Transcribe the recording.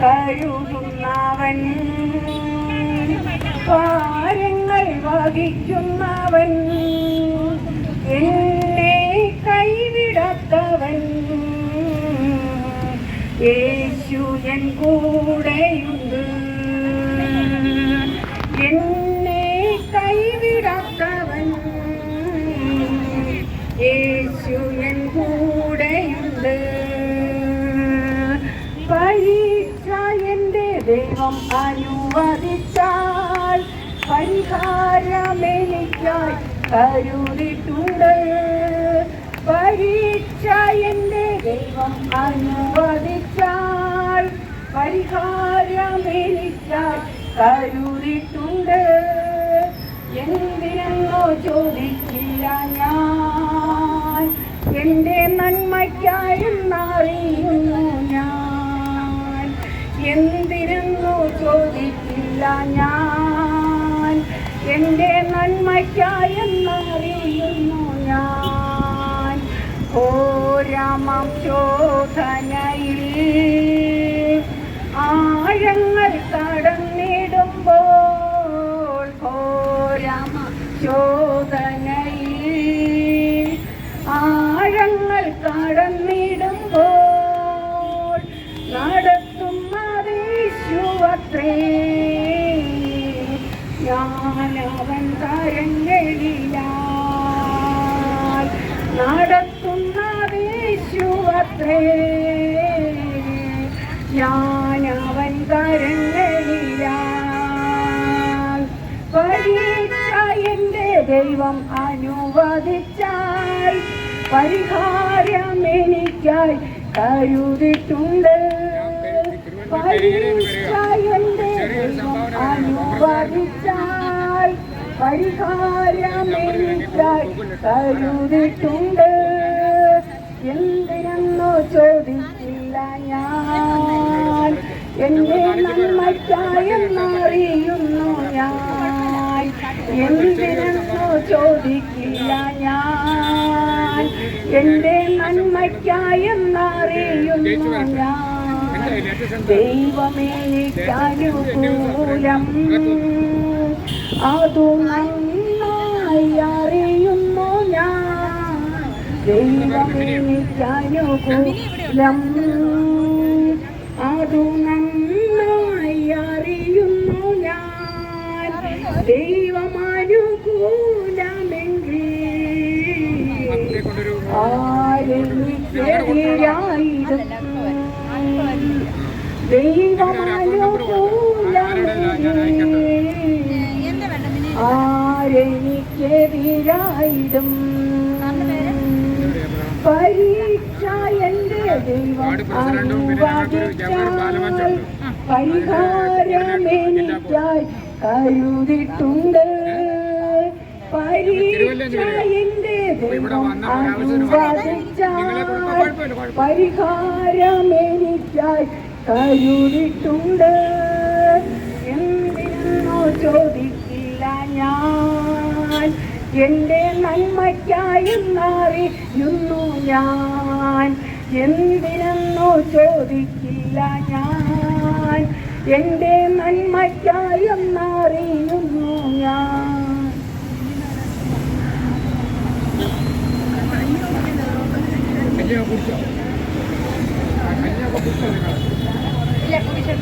കരുതുന്നവൻ ഭാരങ്ങൾ വഹിക്കുന്നവൻ എന്നെ കൈവിടത്തവൻ. യേശു എൻ കൂടെയുണ്ട്. ദൈവം അനുവദിച്ചാൽ പരിഹാരമെനിക്കായി കരുതിട്ടുണ്ട്. പരീക്ഷ എന്റെ ദൈവം അനുവദിച്ചാൽ പരിഹാരമെനിക്കായി കരുതിട്ടുണ്ട്. എന്തിനെന്നോ ചോദിക്കില്ല ഞാൻ. എന്റെ നന്മയ്ക്കായെന്നറിയുന്നു ഞാൻ. എന്തിനെന്നോ ചോദിക്കില്ല ഞാൻ. എന്റെ നന്മയ്ക്കായെന്നറിയുന്നു ഞാൻ. ഓ രാമം ആഴങ്ങൾ നടത്തുന്നതീശുവത്രേ ഞാനവൻ നടത്തുന്ന വിശുവത്രേ ഞാനവൻ തരങ്ങളിലാൽ പരീക്ഷ എന്റെ ദൈവം അനുവദിച്ചാൽ പരിഹാരം എനിക്കായി കരുതിട്ടുണ്ട് പരീക്ഷ എന്റെ ദൈവം അനുവദിച്ചാൽ പരിഹാരം എനിക്കായി കരുതിട്ടുണ്ട് എന്തിനെന്നോ ചോദിക്കില്ല ഞാൻ. എന്റെ നന്മയ്ക്കായെന്നറിയുന്നു ഞാൻ. എന്തിനെന്നോ ചോദിക്കില്ല ഞാൻ. എന്റെ നന്മയ്ക്കായെന്നറിയുന്നു ഞാൻ. ദൈവമേനിക്കനുകൂലം അതു നന്നായി അറിയുന്നു ഞാൻ. ദൈവമേനിക്കനുകൂലം അതു നന്നായി അറിയുന്നു ഞാൻ. ദൈവമനുകൂലമെങ്കിൽ ദൈവമനുകൂലമെങ്കിൽ ആരെനിക്കെതിരായിടും പരീക്ഷ എന്റെ ദൈവം അനുവദിച്ചാൽ പരിഹാരം എനിക്കായി കരുതിട്ടുണ്ട് പരീക്ഷ എന്റെ ദൈവം അനുവാദിച്ചാൽ പരിഹാരം എനിക്കായി കരുതിട്ടുണ്ട്. എന്തിനോ ചോദിക്കില്ല ഞാൻ. എന്റെ നന്മയ്ക്കായെന്നറിയുന്നു ഞാൻ. എന്തിനെന്നോ ചോദിക്കില്ല ഞാൻ. എന്റെ നന്മയ്ക്കായെന്നറിയുന്നു ഞാൻ. കല്യാണം കുടിച്ചോ കല്യാണം পুলিশের